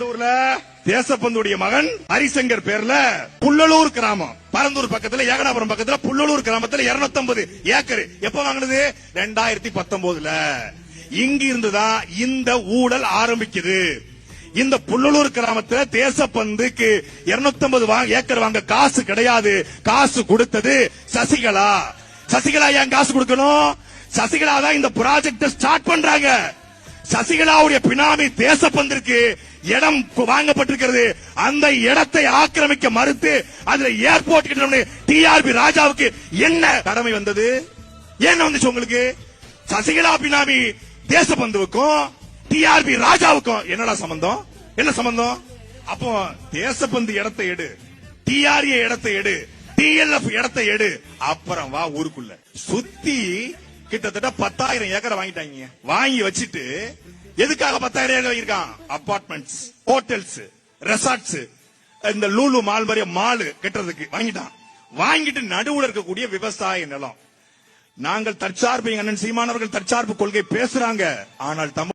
இந்த ஊர்ல தேசப்பந்துடைய மகன் ஹரிசங்கர் பேர்ல புள்ளலூர் கிராமம். பரந்தூர் பக்கத்துல ஏகனாபுரம் பக்கத்துல புள்ளலூர் கிராமத்துல 250 ஏக்கர். எப்ப வாங்கினது? ரெண்டாயிரத்தி பத்தொன்பதுல இங்க இருந்துதான் இந்த ஊழல் ஆரம்பிக்குது. இந்த புள்ளலூர் கிராமத்துல தேசப்பந்துக்கு 250 வாங்க ஏக்கர் வாங்க காசு கிடையாது. காசு கொடுத்தது சசிகலா. சசிகலா ஏன் காசு கொடுக்கணும்? சசிகலா தான் இந்த ப்ராஜெக்ட் ஸ்டார்ட் பண்றாங்க. சசிகலாவுடைய பினாமி தேசப்பந்திற்கு இடம் வாங்கப்பட்டிருக்கிறது. அந்த இடத்தை ஆக்கிரமிக்க மறுத்து அதுல ஏர்போர்ட் கட்டணும் டிஆர்பி ராஜாவுக்கு என்ன கடமை வந்தது? என்ன வந்துச்சு உங்களுக்கு? சசிகலா பினாமி தேசபந்துவுக்கும் டிஆர்பி ராஜாவுக்கும் என்னடா சம்பந்தம்? என்ன சம்பந்தம்? அப்போ தேசபந்து இடத்தை எடு. டிஆர்ஏ இடத்தை எடு. டிஎல்எஃப் இடத்தை எடு. அப்புறம் வா ஊருக்குள்ள. சுத்தி கிட்டத்தட்ட பத்தாயிரம் ஏக்கரை வாங்கிட்டாங்க. வாங்கி வச்சுட்டு எதுக்காக பத்தாயிரம் ஏக்கர் வாங்கியிருக்கான்? அபார்ட்மெண்ட்ஸ் ஹோட்டல்ஸ் ரெசார்ட்ஸ் இந்த லூலு மால் மாதிரி மாலு கட்டுறதுக்கு வாங்கிட்டான். வாங்கிட்டு நடுவுல இருக்கக்கூடிய விவசாய நிலம். நாங்கள் தற்சார்பு எங்க அண்ணன் சீமானவர்கள் தற்சார்பு கொள்கை பேசுறாங்க. ஆனால் தமிழ்